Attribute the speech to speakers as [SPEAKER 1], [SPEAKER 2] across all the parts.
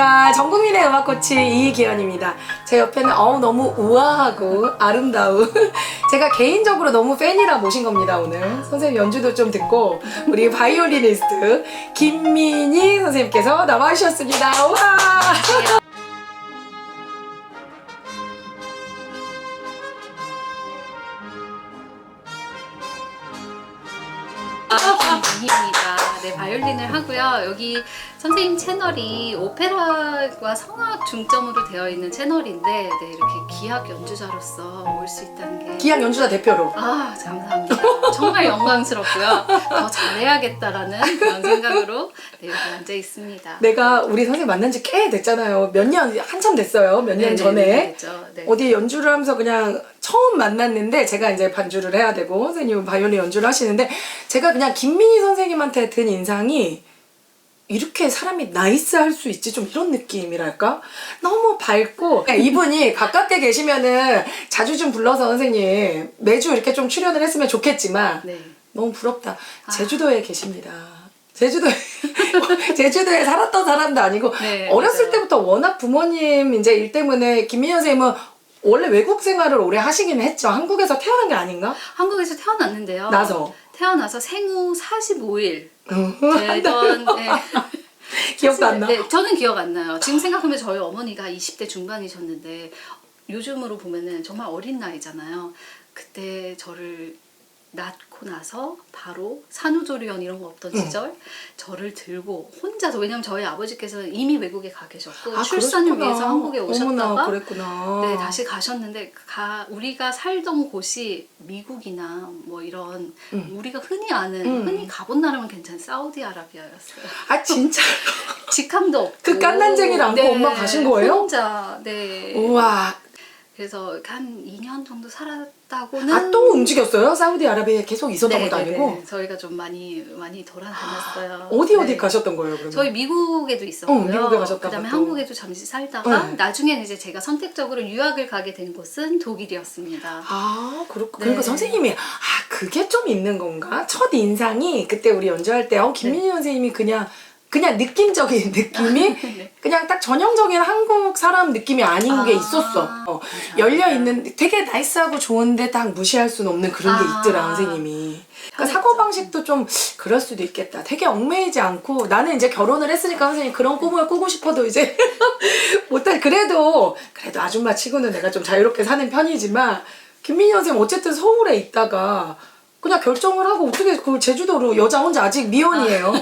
[SPEAKER 1] 반갑습니다. 전국민의 음악 코치 이기현입니다. 제 옆에는 어우 너무 우아하고 아름다운 제가 개인적으로 너무 팬이라 모신 겁니다 오늘. 선생님 연주도 좀 듣고 우리 바이올리니스트 김민희 선생님께서 나와주셨습니다. 우와!
[SPEAKER 2] 하고요. 여기 선생님 채널이 오페라와 성악 중점으로 되어 있는 채널인데, 네, 이렇게 기악 연주자로서 올 수 있다는 게.
[SPEAKER 1] 기악 연주자 대표로.
[SPEAKER 2] 아, 감사합니다. 정말 영광스럽고요. 더 잘해야겠다라는 그런 생각으로 네, 여기 앉아 있습니다.
[SPEAKER 1] 내가 우리 선생님 만난 지 꽤 됐잖아요. 몇 년, 한참 됐어요. 몇년
[SPEAKER 2] 네,
[SPEAKER 1] 전에.
[SPEAKER 2] 네. 네.
[SPEAKER 1] 어디 연주를 하면서 그냥 처음 만났는데 제가 이제 반주를 해야 되고 선생님은 바이올린 연주를 하시는데 제가 그냥 김민희 선생님한테 든 인상이 이렇게 사람이 나이스 할 수 있지 좀 이런 느낌이랄까 너무 밝고 네, 이분이 가깝게 계시면은 자주 좀 불러서 선생님 매주 이렇게 좀 출연을 했으면 좋겠지만
[SPEAKER 2] 네.
[SPEAKER 1] 너무 부럽다 제주도에 계십니다 제주도에 제주도에 살았던 사람도 아니고
[SPEAKER 2] 네,
[SPEAKER 1] 어렸을
[SPEAKER 2] 맞아요.
[SPEAKER 1] 때부터 워낙 부모님 이제 일 때문에 김민희 선생님은 원래 외국 생활을 오래 하시긴 했죠. 한국에서 태어난 게 아닌가?
[SPEAKER 2] 한국에서 태어났는데요.
[SPEAKER 1] 나서.
[SPEAKER 2] 태어나서 생후 45일
[SPEAKER 1] 응.
[SPEAKER 2] 되던 네.
[SPEAKER 1] 기억도 안 나.
[SPEAKER 2] 네, 저는 기억 안 나요. 지금 생각하면 저희 어머니가 20대 중반이셨는데 요즘으로 보면은 정말 어린 나이잖아요. 그때 저를 낳고 나서 바로 산후조리원 이런 거 없던 시절 저를 들고 혼자서 왜냐면 저희 아버지께서는 이미 외국에 가 계셨고
[SPEAKER 1] 아,
[SPEAKER 2] 출산을
[SPEAKER 1] 그러셨구나.
[SPEAKER 2] 위해서 한국에 오셨다가
[SPEAKER 1] 어머나, 그랬구나.
[SPEAKER 2] 네, 다시 가셨는데 가, 우리가 살던 곳이 미국이나 뭐 이런
[SPEAKER 1] 음.
[SPEAKER 2] 우리가 흔히 아는
[SPEAKER 1] 음.
[SPEAKER 2] 흔히 가본 나라면 괜찮은 사우디아라비아였어요.
[SPEAKER 1] 아 진짜.
[SPEAKER 2] 직함도 없고
[SPEAKER 1] 그 깐난쟁이를 안고 엄마 가신 거예요?
[SPEAKER 2] 혼자 네.
[SPEAKER 1] 우와.
[SPEAKER 2] 그래서 한 2년 정도 살았다고는
[SPEAKER 1] 아 또 움직였어요? 사우디아라비아에 계속 있었던
[SPEAKER 2] 네,
[SPEAKER 1] 것도
[SPEAKER 2] 네,
[SPEAKER 1] 아니고.
[SPEAKER 2] 네. 저희가 좀 많이 많이 돌아다녔어요.
[SPEAKER 1] 어디 어디
[SPEAKER 2] 네.
[SPEAKER 1] 가셨던 거예요, 그러면?
[SPEAKER 2] 저희 미국에도 있었고요.
[SPEAKER 1] 어, 미국에 가셨다가
[SPEAKER 2] 그다음에
[SPEAKER 1] 또.
[SPEAKER 2] 한국에도 잠시 살다가
[SPEAKER 1] 네.
[SPEAKER 2] 나중에는 이제 제가 선택적으로 유학을 가게 된 곳은 독일이었습니다.
[SPEAKER 1] 아, 그렇고
[SPEAKER 2] 네.
[SPEAKER 1] 그러니까 선생님이 아 그게 좀 있는 건가? 첫 인상이 그때 우리 연주할 때 어, 김민희
[SPEAKER 2] 네.
[SPEAKER 1] 선생님이 그냥 그냥 느낌적인 느낌이
[SPEAKER 2] 네.
[SPEAKER 1] 그냥 딱 전형적인 한국 사람 느낌이 아닌 게
[SPEAKER 2] 아,
[SPEAKER 1] 있었어. 어,
[SPEAKER 2] 감사합니다.
[SPEAKER 1] 열려 있는 되게 나이스하고 좋은데 딱 무시할 수는 없는 그런 게
[SPEAKER 2] 아.
[SPEAKER 1] 있더라 선생님이. 그러니까
[SPEAKER 2] 편했죠.
[SPEAKER 1] 사고 방식도 좀 그럴 수도 있겠다. 되게 얽매이지 않고 나는 이제 결혼을 했으니까 선생님 그런 꿈을 꾸고 싶어도 이제 못할 그래도 그래도 아줌마 치고는 내가 좀 자유롭게 사는 편이지만 김민희 선생님 어쨌든 서울에 있다가 그냥 결정을 하고 어떻게 그걸 제주도로 여자 혼자 아직 미혼이에요.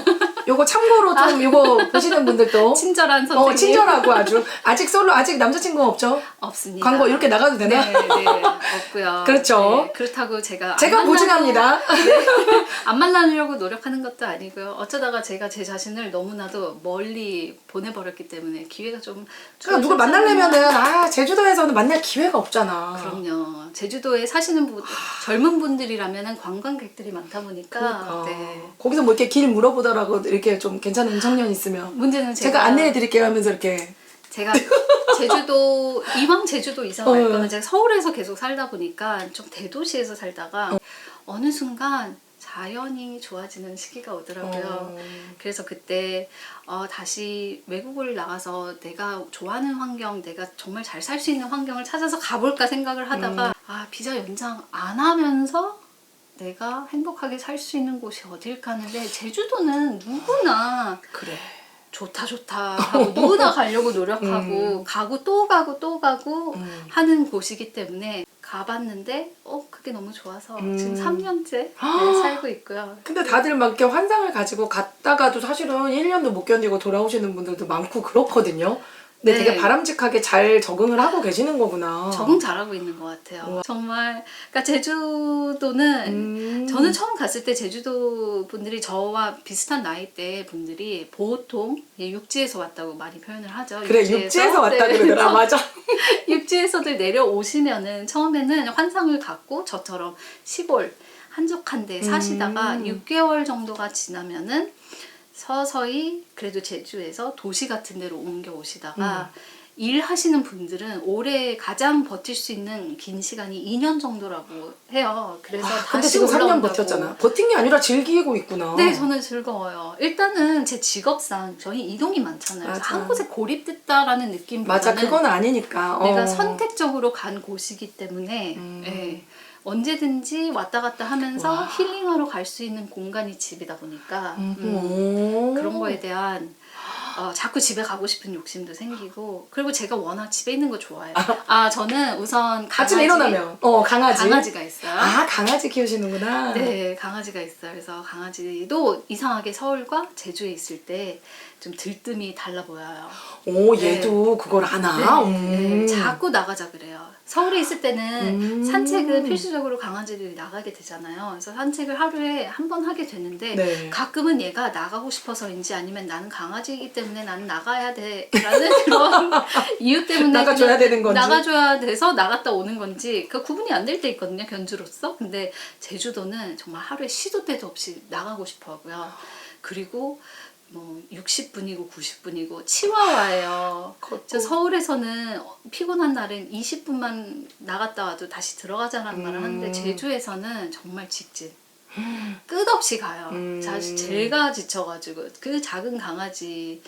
[SPEAKER 1] 요거 참고로 좀 요거 보시는 분들도
[SPEAKER 2] 친절한 선생님
[SPEAKER 1] 어 친절하고 아주 아직 솔로 아직 남자친구 없죠?
[SPEAKER 2] 없습니다.
[SPEAKER 1] 광고 이렇게 나가도 되나?
[SPEAKER 2] 네, 네, 없고요.
[SPEAKER 1] 그렇죠.
[SPEAKER 2] 네, 그렇다고 제가 안
[SPEAKER 1] 제가
[SPEAKER 2] 만나고-
[SPEAKER 1] 보증합니다.
[SPEAKER 2] 안 만나려고 노력하는 것도 아니고요. 어쩌다가 제가 제 자신을 너무나도 멀리 보내버렸기 때문에 기회가 좀
[SPEAKER 1] 그러니까 누굴 만나려면은 아 제주도에서는 만날 기회가 없잖아.
[SPEAKER 2] 그럼요. 제주도에 사시는 분, 젊은 분들이라면은 관광객들이 많다 보니까
[SPEAKER 1] 그러니까.
[SPEAKER 2] 네.
[SPEAKER 1] 거기서 뭐 이렇게 길 물어보더라고 이렇게 좀 괜찮은 청년 있으면
[SPEAKER 2] 문제는 제가,
[SPEAKER 1] 제가, 안내해 드릴게요 하면서 이렇게
[SPEAKER 2] 제가 제주도 이왕 제주도 이사 갈
[SPEAKER 1] 어.
[SPEAKER 2] 거면 제가 서울에서 계속 살다 보니까 좀 대도시에서 살다가 어 느 순간 자연이 좋아지는 시기가 오더라고요.
[SPEAKER 1] 어.
[SPEAKER 2] 그래서 그때 어, 다시 외국을 나가서 내가 좋아하는 환경, 내가 정말 잘 살 수 있는 환경을 찾아서 가볼까 생각을 하다가
[SPEAKER 1] 음.
[SPEAKER 2] 아 비자 연장 안 하면서 내가 행복하게 살 수 있는 곳이 어딜까 하는데 제주도는 누구나
[SPEAKER 1] 그래.
[SPEAKER 2] 좋다 좋다 하고 누구나 가려고 노력하고 가고 또 가고 또 가고
[SPEAKER 1] 음.
[SPEAKER 2] 하는 곳이기 때문에 가봤는데 어 그게 너무 좋아서
[SPEAKER 1] 음.
[SPEAKER 2] 지금 3년째 네, 살고 있고요.
[SPEAKER 1] 근데 다들 막 이렇게 환상을 가지고 갔다가도 사실은 1년도 못 견디고 돌아오시는 분들도 많고 그렇거든요. 근데
[SPEAKER 2] 네.
[SPEAKER 1] 되게 바람직하게 잘 적응을 하고 계시는 거구나.
[SPEAKER 2] 적응 잘하고 있는 것 같아요. 정말 그러니까 제주도는
[SPEAKER 1] 음.
[SPEAKER 2] 저는 처음 갔을 때 제주도 분들이 저와 비슷한 나이대 분들이 보통 예, 육지에서 왔다고 많이 표현을 하죠.
[SPEAKER 1] 그래 육지에서 왔다
[SPEAKER 2] 네.
[SPEAKER 1] 그러더라 맞아.
[SPEAKER 2] 육지에서들 내려오시면은 처음에는 환상을 갖고 저처럼 시골 한적한 데 사시다가
[SPEAKER 1] 음.
[SPEAKER 2] 6개월 정도가 지나면은 서서히 그래도 제주에서 도시 같은 데로 옮겨 오시다가 일하시는 분들은 올해 가장 버틸 수 있는 긴 시간이 2년 정도라고 해요. 그래서
[SPEAKER 1] 아,
[SPEAKER 2] 다시
[SPEAKER 1] 근데 지금 3년
[SPEAKER 2] 올라온다고.
[SPEAKER 1] 버텼잖아. 버틴 게 아니라 즐기고 있구나.
[SPEAKER 2] 네, 저는 즐거워요. 일단은 제 직업상 저희 이동이 많잖아요. 그래서
[SPEAKER 1] 맞아.
[SPEAKER 2] 한 곳에 고립됐다라는 느낌보다는
[SPEAKER 1] 맞아, 그건 아니니까.
[SPEAKER 2] 내가
[SPEAKER 1] 어.
[SPEAKER 2] 선택적으로 간 곳이기 때문에
[SPEAKER 1] 음.
[SPEAKER 2] 예, 언제든지 왔다 갔다 하면서
[SPEAKER 1] 와.
[SPEAKER 2] 힐링하러 갈 수 있는 공간이 집이다 보니까
[SPEAKER 1] 음,
[SPEAKER 2] 음,
[SPEAKER 1] 오.
[SPEAKER 2] 그런 거에 대한 어, 자꾸 집에 가고 싶은 욕심도 생기고 그리고 제가 워낙 집에 있는 거 좋아해요. 아 저는 우선 강아지,
[SPEAKER 1] 아침에 일어나면 어 강아지.
[SPEAKER 2] 강아지가 있어요.
[SPEAKER 1] 아 강아지 키우시는구나.
[SPEAKER 2] 네, 강아지가 있어요. 그래서 강아지도 이상하게 서울과 제주에 있을 때 좀 들뜸이 달라 보여요.
[SPEAKER 1] 오 얘도 그걸 아나.
[SPEAKER 2] 네,
[SPEAKER 1] 음.
[SPEAKER 2] 네, 자꾸 나가자 그래요. 서울에 있을 때는
[SPEAKER 1] 음.
[SPEAKER 2] 산책은 필수적으로 강아지들이 나가게 되잖아요. 그래서 산책을 하루에 한 번 하게 되는데
[SPEAKER 1] 네.
[SPEAKER 2] 가끔은 얘가 나가고 싶어서인지 아니면 나는 강아지이기 때문에 나는 나가야 돼라는 그런 이유 때문에
[SPEAKER 1] 나가줘야 되는 건지.
[SPEAKER 2] 나가줘야 돼서 나갔다 오는 건지 그 구분이 안 될 때 있거든요 견주로서. 근데 제주도는 정말 하루에 시도 때도 없이 나가고 싶어 하고요. 그리고 뭐 60분이고 90분이고 치와와예요. 저 서울에서는 피곤한 날은 20분만 나갔다 와도 다시 들어가자라는 말을 하는데
[SPEAKER 1] 음.
[SPEAKER 2] 제주에서는 정말 직진. 끝없이 가요.
[SPEAKER 1] 음.
[SPEAKER 2] 자, 제가 지쳐가지고 그 작은 강아지의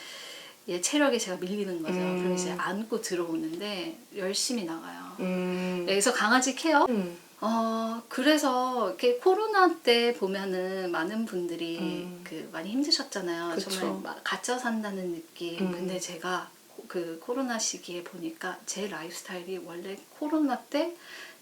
[SPEAKER 2] 체력에 제가 밀리는 거죠.
[SPEAKER 1] 음.
[SPEAKER 2] 그럼 이제 안고 들어오는데 열심히 나가요.
[SPEAKER 1] 음.
[SPEAKER 2] 네, 그래서 강아지 케어.
[SPEAKER 1] 음.
[SPEAKER 2] 어 그래서 이렇게 코로나 때 보면은 많은 분들이
[SPEAKER 1] 음.
[SPEAKER 2] 그 많이 힘드셨잖아요.
[SPEAKER 1] 그쵸.
[SPEAKER 2] 정말 막 갇혀 산다는 느낌.
[SPEAKER 1] 음.
[SPEAKER 2] 근데 제가 코- 그 코로나 시기에 보니까 제 라이프스타일이 원래 코로나 때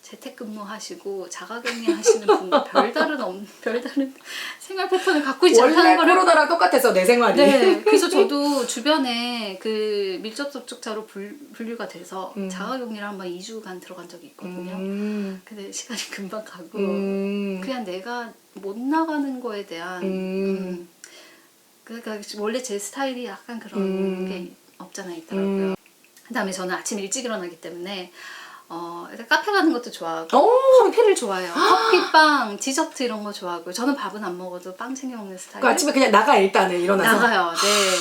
[SPEAKER 2] 재택근무하시고 자가격리 하시는 분과 별다른 없, 별다른 생활 패턴을 갖고 있지 않다는 거를
[SPEAKER 1] 코로나랑 똑같아서 내 생활이.
[SPEAKER 2] 네, 그래서 저도 주변에 그 밀접 접촉자로 분, 분류가 돼서
[SPEAKER 1] 음.
[SPEAKER 2] 자가격리를 한 번 2주간 들어간 적이 있거든요.
[SPEAKER 1] 음.
[SPEAKER 2] 근데 시간이 금방 가고
[SPEAKER 1] 음.
[SPEAKER 2] 그냥 내가 못 나가는 거에 대한
[SPEAKER 1] 음.
[SPEAKER 2] 음. 그러니까 원래 제 스타일이 약간 그런
[SPEAKER 1] 음.
[SPEAKER 2] 게 없잖아 있더라고요. 그다음에 저는 아침 일찍 일어나기 때문에 어 일단 카페 가는 것도 좋아하고
[SPEAKER 1] 오.
[SPEAKER 2] 커피를 좋아해요. 커피, 빵, 디저트 이런 거 좋아하고 저는 밥은 안 먹어도 빵 챙겨 먹는 스타일.
[SPEAKER 1] 그 아침에 그냥 나가 일단은 일어나서.
[SPEAKER 2] 나가요. 네,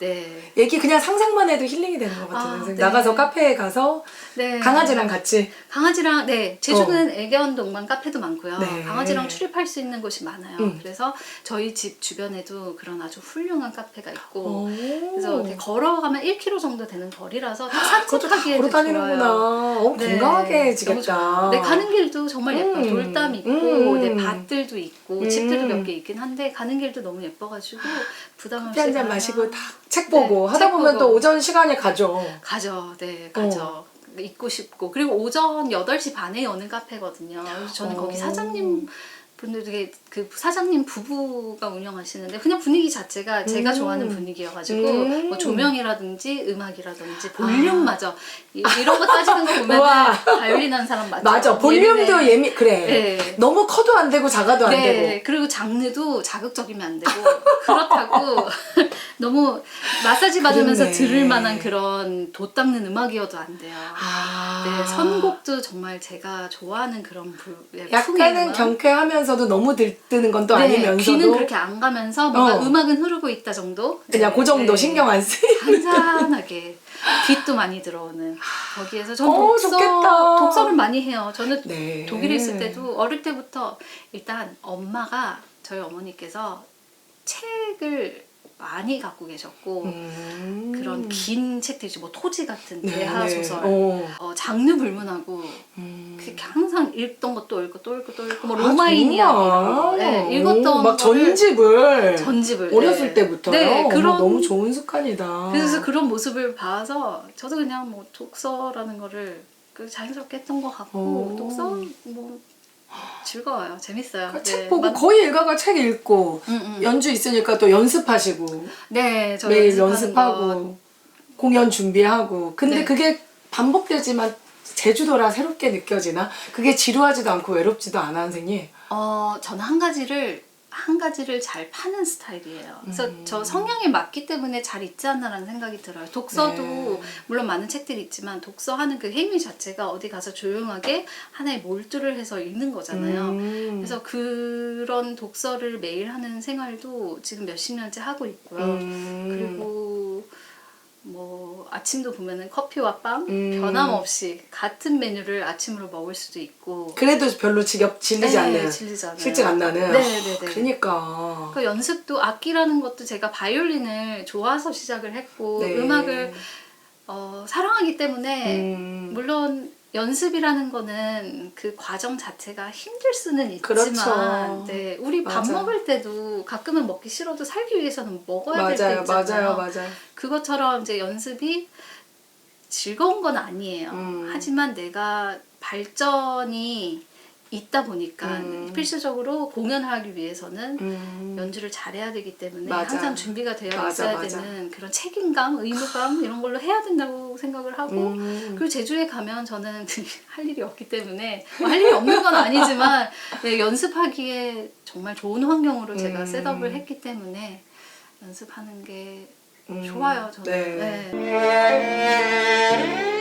[SPEAKER 2] 네,
[SPEAKER 1] 얘기 그냥 상상만 해도 힐링이 되는 것 같은
[SPEAKER 2] 아. 네.
[SPEAKER 1] 나가서 카페에 가서
[SPEAKER 2] 네.
[SPEAKER 1] 강아지랑 같이.
[SPEAKER 2] 강아지랑 네 제주는 애견 동반 카페도 많고요.
[SPEAKER 1] 어. 네.
[SPEAKER 2] 강아지랑 출입할 수 있는 곳이 많아요.
[SPEAKER 1] 음.
[SPEAKER 2] 그래서 저희 집 주변에도 그런 아주 훌륭한 카페가 있고
[SPEAKER 1] 오.
[SPEAKER 2] 그래서 이렇게 걸어가면 1km 정도 되는 거리라서 산책하기에도
[SPEAKER 1] 걸어 다니는구나.
[SPEAKER 2] 좋아요.
[SPEAKER 1] 어,
[SPEAKER 2] 네,
[SPEAKER 1] 건강하게 지겠다.
[SPEAKER 2] 네, 가는 길도 정말 예뻐요.
[SPEAKER 1] 음.
[SPEAKER 2] 돌담 있고,
[SPEAKER 1] 음.
[SPEAKER 2] 네, 밭들도 있고,
[SPEAKER 1] 음.
[SPEAKER 2] 집들도 몇 개 있긴 한데, 가는 길도 너무 예뻐가지고, 부담 없이.
[SPEAKER 1] 커피 한잔
[SPEAKER 2] 가면
[SPEAKER 1] 마시고 다책 보고
[SPEAKER 2] 네,
[SPEAKER 1] 하다
[SPEAKER 2] 책
[SPEAKER 1] 보면
[SPEAKER 2] 보고.
[SPEAKER 1] 또 오전 시간에 가죠.
[SPEAKER 2] 가죠. 네, 가죠. 있고 싶고. 그리고 오전 8시 반에 여는 카페거든요. 그래서 저는
[SPEAKER 1] 어.
[SPEAKER 2] 거기 사장님 분들 되게 그 사장님 부부가 운영하시는데 그냥 분위기 자체가 제가
[SPEAKER 1] 음.
[SPEAKER 2] 좋아하는 분위기여가지고
[SPEAKER 1] 음.
[SPEAKER 2] 뭐 조명이라든지 음악이라든지 볼륨마저 이- 이런 거 따지는 거 보면
[SPEAKER 1] 우와.
[SPEAKER 2] 바이올린 하는 사람 맞죠?
[SPEAKER 1] 맞아. 볼륨도
[SPEAKER 2] 예민해.
[SPEAKER 1] 예민 그래.
[SPEAKER 2] 네.
[SPEAKER 1] 너무 커도 안 되고 작아도 안
[SPEAKER 2] 네,
[SPEAKER 1] 되고.
[SPEAKER 2] 그리고 장르도 자극적이면 안 되고 그렇다고 너무 마사지 받으면서
[SPEAKER 1] 그렇네.
[SPEAKER 2] 들을 만한 그런 돛 닦는 음악이어도 안 돼요.
[SPEAKER 1] 아.
[SPEAKER 2] 네, 선곡도 정말 제가 좋아하는 그런 불, 네, 풍의
[SPEAKER 1] 약간은
[SPEAKER 2] 음악.
[SPEAKER 1] 경쾌하면서 도 너무 들뜨는 건 또
[SPEAKER 2] 네,
[SPEAKER 1] 아니면서도
[SPEAKER 2] 귀는 그렇게 안 가면서 뭔가
[SPEAKER 1] 어.
[SPEAKER 2] 음악은 흐르고 있다 정도.
[SPEAKER 1] 그냥
[SPEAKER 2] 네,
[SPEAKER 1] 그 정도
[SPEAKER 2] 네.
[SPEAKER 1] 신경 안 쓰.
[SPEAKER 2] 잔잔하게 빛도 많이 들어오는 거기에서 전
[SPEAKER 1] 어,
[SPEAKER 2] 독서
[SPEAKER 1] 좋겠다.
[SPEAKER 2] 독서를 많이 해요. 저는
[SPEAKER 1] 네.
[SPEAKER 2] 독일에 있을 때도 어릴 때부터 일단 엄마가 저희 어머니께서 책을 많이 갖고 계셨고
[SPEAKER 1] 음.
[SPEAKER 2] 그런 긴 책들이죠. 뭐 토지 같은
[SPEAKER 1] 네,
[SPEAKER 2] 대하
[SPEAKER 1] 네.
[SPEAKER 2] 소설.
[SPEAKER 1] 어.
[SPEAKER 2] 어, 장르 불문하고
[SPEAKER 1] 음.
[SPEAKER 2] 그렇게 항상 읽던 거또 읽고 또 읽고 또 읽고 뭐
[SPEAKER 1] 아,
[SPEAKER 2] 로마인 이야기 이런 거
[SPEAKER 1] 정말?
[SPEAKER 2] 네, 읽었던
[SPEAKER 1] 오, 막
[SPEAKER 2] 거를
[SPEAKER 1] 전집을
[SPEAKER 2] 전집을
[SPEAKER 1] 어렸을
[SPEAKER 2] 네.
[SPEAKER 1] 때부터요.
[SPEAKER 2] 네,
[SPEAKER 1] 어머,
[SPEAKER 2] 그런
[SPEAKER 1] 너무 좋은 습관이다.
[SPEAKER 2] 그래서 그런 모습을 봐서 저도 그냥 뭐 독서라는 거를 그 자연스럽게 했던 것 같고
[SPEAKER 1] 오.
[SPEAKER 2] 독서 뭐 즐거워요 재밌어요
[SPEAKER 1] 그
[SPEAKER 2] 네,
[SPEAKER 1] 책 보고
[SPEAKER 2] 만-
[SPEAKER 1] 거의 일가가 책 읽고
[SPEAKER 2] 음, 음.
[SPEAKER 1] 연주 있으니까 또 연습하시고
[SPEAKER 2] 네, 저
[SPEAKER 1] 매일
[SPEAKER 2] 연습하는
[SPEAKER 1] 연습하고
[SPEAKER 2] 거.
[SPEAKER 1] 공연 준비하고 근데
[SPEAKER 2] 네.
[SPEAKER 1] 그게 반복되지만 제주도라 새롭게 느껴지나? 그게 지루하지도 않고 외롭지도 않아 선생님?
[SPEAKER 2] 어, 저는 한 가지를 한 가지를 잘 파는 스타일이에요. 그래서
[SPEAKER 1] 음.
[SPEAKER 2] 저 성향에 맞기 때문에 잘 있지 않나라는 생각이 들어요. 독서도
[SPEAKER 1] 네.
[SPEAKER 2] 물론 많은 책들이 있지만 독서하는 그 행위 자체가 어디 가서 조용하게 하나에 몰두를 해서 읽는 거잖아요.
[SPEAKER 1] 음.
[SPEAKER 2] 그래서 그런 독서를 매일 하는 생활도 지금 몇십 년째 하고 있고요.
[SPEAKER 1] 음.
[SPEAKER 2] 그리고 뭐 아침도 보면은 커피와 빵
[SPEAKER 1] 음.
[SPEAKER 2] 변함없이 같은 메뉴를 아침으로 먹을 수도 있고
[SPEAKER 1] 그래도 별로 지겹 질리지
[SPEAKER 2] 네,
[SPEAKER 1] 않는
[SPEAKER 2] 질리지 않아요.
[SPEAKER 1] 실증 안 나는
[SPEAKER 2] 네, 네, 네.
[SPEAKER 1] 그러니까
[SPEAKER 2] 그 연습도 악기라는 것도 제가 바이올린을 좋아서 시작을 했고
[SPEAKER 1] 네.
[SPEAKER 2] 음악을 어, 사랑하기 때문에
[SPEAKER 1] 음,
[SPEAKER 2] 물론 연습이라는 거는 그 과정 자체가 힘들 수는 있지만
[SPEAKER 1] 그렇죠.
[SPEAKER 2] 네, 우리 밥
[SPEAKER 1] 맞아.
[SPEAKER 2] 먹을 때도 가끔은 먹기 싫어도 살기 위해서는 먹어야 될 때 있잖아요.
[SPEAKER 1] 맞아요 맞아요
[SPEAKER 2] 그것처럼 이제 연습이 즐거운 건 아니에요.
[SPEAKER 1] 음.
[SPEAKER 2] 하지만 내가 발전이 있다 보니까
[SPEAKER 1] 음.
[SPEAKER 2] 필수적으로 공연을 하기 위해서는
[SPEAKER 1] 음,
[SPEAKER 2] 연주를 잘해야 되기 때문에
[SPEAKER 1] 맞아.
[SPEAKER 2] 항상 준비가 되어
[SPEAKER 1] 맞아,
[SPEAKER 2] 있어야
[SPEAKER 1] 맞아.
[SPEAKER 2] 되는 그런 책임감, 의무감 이런 걸로 해야 된다고 생각을 하고
[SPEAKER 1] 음.
[SPEAKER 2] 그리고 제주에 가면 저는 할 일이 없기 때문에 뭐 할 일이 없는 건 아니지만 네, 연습하기에 정말 좋은 환경으로 제가
[SPEAKER 1] 음.
[SPEAKER 2] 셋업을 했기 때문에 연습하는 게
[SPEAKER 1] 음,
[SPEAKER 2] 좋아요 저는.
[SPEAKER 1] 네.
[SPEAKER 2] 네.